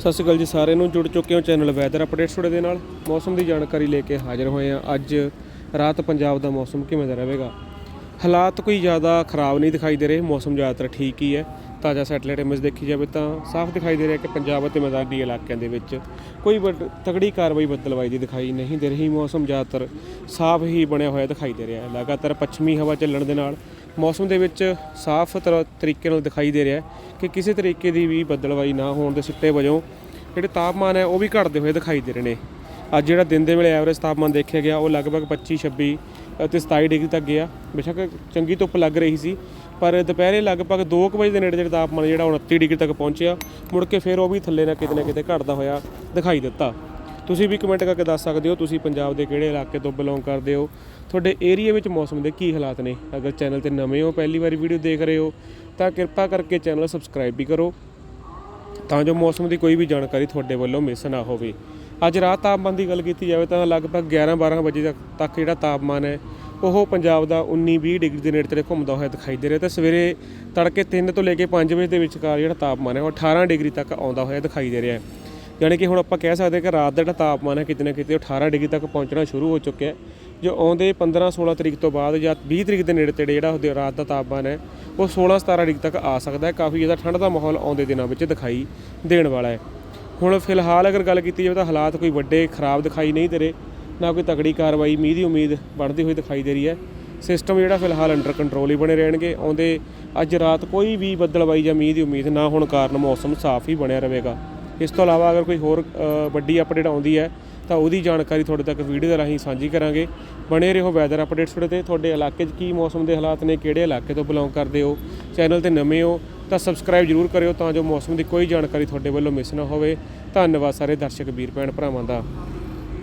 ਸਤਿ ਸ਼੍ਰੀ ਅਕਾਲ ਜੀ ਸਾਰਿਆਂ ਨੂੰ। ਜੁੜ ਚੁੱਕੇ ਹੋ ਚੈਨਲ ਵੈਦਰ ਅਪਡੇਟਸ ਤੁਹਾਡੇ ਦੇ ਨਾਲ। ਮੌਸਮ ਦੀ ਜਾਣਕਾਰੀ ਲੈ ਕੇ ਹਾਜ਼ਰ ਹੋਏ ਹਾਂ। ਅੱਜ ਰਾਤ ਪੰਜਾਬ ਦਾ ਮੌਸਮ ਕਿਵੇਂ ਦਾ ਰਹੇਗਾ? ਹਾਲਾਤ ਕੋਈ ਜ਼ਿਆਦਾ ਖਰਾਬ ਨਹੀਂ ਦਿਖਾਈ ਦੇ ਰਹੇ। ਮੌਸਮ ਜ਼ਿਆਦਾਤਰ ਠੀਕ ਹੀ ਹੈ। ਤਾਜ਼ਾ ਸੈਟਲਾਈਟ ਇਮੇਜ ਦੇਖੀ ਜਾਵੇ ਤਾਂ ਸਾਫ਼ ਦਿਖਾਈ ਦੇ ਰਿਹਾ ਕਿ ਪੰਜਾਬ ਅਤੇ ਮੈਦਾਨੀ ਇਲਾਕਿਆਂ ਦੇ ਵਿੱਚ ਕੋਈ ਵੱਡ- ਤਗੜੀ ਕਾਰਵਾਈ ਬੱਦਲਵਾਈ ਦੀ ਦਿਖਾਈ ਨਹੀਂ ਦੇ ਰਹੀ। ਮੌਸਮ ਜ਼ਿਆਦਾਤਰ ਸਾਫ਼ ਹੀ ਬਣਿਆ ਹੋਇਆ ਦਿਖਾਈ ਦੇ ਰਿਹਾ ਹੈ। ਲਗਾਤਾਰ ਪੱਛਮੀ ਹਵਾ ਚੱਲਣ ਦੇ ਨਾਲ ਮੌਸਮ ਦੇ ਵਿੱਚ ਸਾਫ਼ ਤਰ- ਤਰੀਕੇ ਨਾਲ ਦਿਖਾਈ ਦੇ ਰਿਹਾ ਕਿ ਕਿਸੇ ਤਰੀਕੇ ਦੀ ਵੀ ਬੱਦਲਵਾਈ ਨਾ ਹੋਣ ਦੇ ਸਿੱਟੇ ਵਜੋਂ ਜਿਹੜੇ ਤਾਪਮਾਨ ਹੈ ਉਹ ਵੀ ਘਟਦੇ ਹੋਏ ਦਿਖਾਈ ਦੇ ਰਹੇ ਨੇ। ਅੱਜ ਜਿਹੜਾ ਦਿਨ ਦੇ ਵੇਲੇ ਐਵਰੇਜ ਤਾਪਮਾਨ ਦੇਖਿਆ ਗਿਆ, ਉਹ ਲਗਭਗ 25 26 ਅਤੇ 27 ਡਿਗਰੀ ਤੱਕ ਗਿਆ। ਬੇਸ਼ੱਕ ਚੰਗੀ ਧੁੱਪ ਲੱਗ ਰਹੀ ਸੀ। ਪਰ ਦੁਪਹਿਰੇ ਲਗਭਗ 2 ਵਜੇ ਦੇ ਨੇੜੇ ਜਿਹੜਾ ਤਾਪਮਾਨ ਜਿਹੜਾ 29 ਡਿਗਰੀ ਤੱਕ ਪਹੁੰਚਿਆ, ਮੁੜ ਕੇ ਫਿਰ ਉਹ ਵੀ ਥੱਲੇ ਨਾ ਕਿਤੇ ਨਾ ਕਿਤੇ ਘਟਦਾ ਹੋਇਆ ਦਿਖਾਈ ਦਿੱਤਾ। ਤੁਸੀਂ ਵੀ ਕਮੈਂਟ ਕਰਕੇ ਦੱਸ ਸਕਦੇ ਹੋ, ਤੁਸੀਂ ਪੰਜਾਬ ਦੇ ਕਿਹੜੇ ਇਲਾਕੇ ਤੋਂ ਬਿਲੋਂਗ ਕਰਦੇ ਹੋ? ਤੁਹਾਡੇ ਏਰੀਆ ਵਿੱਚ ਮੌਸਮ ਦੇ ਕੀ ਹਾਲਾਤ ਨੇ? ਅਗਰ ਚੈਨਲ ਤੇ ਨਵੇਂ ਹੋ, ਪਹਿਲੀ ਵਾਰੀ ਵੀਡੀਓ ਦੇਖ ਰਹੇ ਹੋ, ਤਾਂ ਕਿਰਪਾ ਕਰਕੇ ਚੈਨਲ ਸਬਸਕ੍ਰਾਈਬ ਵੀ ਕਰੋ, ਤਾਂ ਜੋ ਮੌਸਮ ਦੀ ਕੋਈ ਵੀ ਜਾਣਕਾਰੀ ਤੁਹਾਡੇ ਵੱਲੋਂ ਮਿਸ ਨਾ ਹੋਵੇ। ਅੱਜ ਰਾਤ ਤਾਪਮਾਨ ਦੀ ਗੱਲ ਕੀਤੀ ਜਾਵੇ ਤਾਂ ਲਗਭਗ 11-12 ਵਜੇ ਤੱਕ ਤੱਕ ਜਿਹੜਾ ਤਾਪਮਾਨ ਹੈ ਉਹ ਪੰਜਾਬ ਦਾ 19-20 ਡਿਗਰੀ ਦੇ ਨੇੜੇ ਤੇੜੇ ਘੁੰਮਦਾ ਹੋਇਆ ਦਿਖਾਈ ਦੇ ਰਿਹਾ ਤੇ ਸਵੇਰੇ ਤੜਕੇ 3 ਤੋਂ ਲੈ ਕੇ 5 ਵਜੇ ਦੇ ਵਿਚਕਾਰ ਜਿਹੜਾ ਤਾਪਮਾਨ ਹੈ ਉਹ 18 ਡਿਗਰੀ ਤੱਕ ਆਉਂਦਾ ਹੋਇਆ ਦਿਖਾਈ ਦੇ ਰਿਹਾ ਹੈ। ਯਾਨੀ ਕਿ ਹੁਣ ਆਪਾਂ ਕਹਿ ਸਕਦੇ ਹਾਂ ਕਿ ਰਾਤ ਦਾ ਜਿਹੜਾ ਤਾਪਮਾਨ ਹੈ ਕਿਤੇ ਨਾ ਕਿਤੇ ਉਹ 18 ਡਿਗਰੀ ਤੱਕ ਪਹੁੰਚਣਾ ਸ਼ੁਰੂ ਹੋ ਚੁੱਕਿਆ ਹੈ। ਜੋ ਆਉਂਦੇ 15-16 ਤਰੀਕ ਤੋਂ ਬਾਅਦ ਜਾਂ 20 ਤਰੀਕ ਦੇ ਨੇੜੇ ਤੇੜੇ ਜਿਹੜਾ ਉਹਦੇ ਰਾਤ ਦਾ ਤਾਪਮਾਨ ਹੈ, ਉਹ 16-17 ਡਿਗਰੀ ਤੱਕ ਆ ਸਕਦਾ ਹੈ। ਕਾਫੀ ਜ਼ਿਆਦਾ ਠੰਡ ਦਾ ਮਾਹੌਲ ਆਉਂਦੇ ਦਿਨਾਂ ਵਿੱਚ ਦਿਖਾਈ ਦੇਣ ਵਾਲਾ ਹੈ। ਹੁਣ ਫਿਲਹਾਲ ਅਗਰ ਗੱਲ ਕੀਤੀ ਜਾਵੇ ਤਾਂ ਹਾਲਾਤ ਕੋਈ ਵੱਡੇ ਖਰਾਬ ਦਿਖਾਈ ਨਹੀਂ ਦੇ ਰਹੇ। ਨਾ ਕੋਈ ਤਕੜੀ ਕਾਰਵਾਈ, ਮੀਂਹ ਦੀ ਉਮੀਦ ਬਣਦੀ ਹੋਈ ਦਿਖਾਈ ਦੇ ਰਹੀ ਹੈ। ਸਿਸਟਮ ਜਿਹੜਾ ਫਿਲਹਾਲ ਅੰਡਰ ਕੰਟਰੋਲ ਹੀ ਬਣੇ ਰਹਿਣਗੇ। ਆਉਂਦੇ ਅੱਜ ਰਾਤ ਕੋਈ ਵੀ ਬੱਦਲਵਾਈ ਜਾਂ ਮੀਂਹ ਦੀ ਉਮੀਦ ਨਾ ਹੋਣ ਕਾਰਨ ਮੌਸਮ ਸਾਫ਼ ਹੀ ਬਣਿਆ ਰਹੇਗਾ। ਇਸ ਤੋਂ ਇਲਾਵਾ ਅਗਰ ਕੋਈ ਹੋਰ ਵੱਡੀ ਅਪਡੇਟ ਆਉਂਦੀ ਹੈ, ਤਾਂ ਉਹਦੀ ਜਾਣਕਾਰੀ ਤੁਹਾਡੇ ਤੱਕ ਵੀਡੀਓ ਦੇ ਰਾਹੀਂ ਸਾਂਝੀ ਕਰਾਂਗੇ। ਬਣੇ ਰਹੋ ਵੈਦਰ ਅਪਡੇਟਸ ਤੁਹਾਡੇ ਤੇ। ਤੁਹਾਡੇ ਇਲਾਕੇ 'ਚ ਕੀ ਮੌਸਮ ਦੇ ਹਾਲਾਤ ਨੇ, ਕਿਹੜੇ ਇਲਾਕੇ ਤੋਂ ਬਿਲੋਂਗ ਕਰਦੇ ਹੋ ਚੈਨਲ ਤੇ ਨਵੇਂ ਹੋ, ਤਾਂ ਸਬਸਕ੍ਰਾਈਬ ਜਰੂਰ ਕਰਿਓ ਤਾਂ ਜੋ ਮੌਸਮ ਦੀ ਕੋਈ ਜਾਣਕਾਰੀ ਤੁਹਾਡੇ ਵੱਲੋਂ ਮਿਸ ਨਾ ਹੋਵੇ। ਧੰਨਵਾਦ ਸਾਰੇ ਦਰਸ਼ਕ, ਵੀਰ ਭੈਣ ਭਰਾਵਾਂ ਦਾ।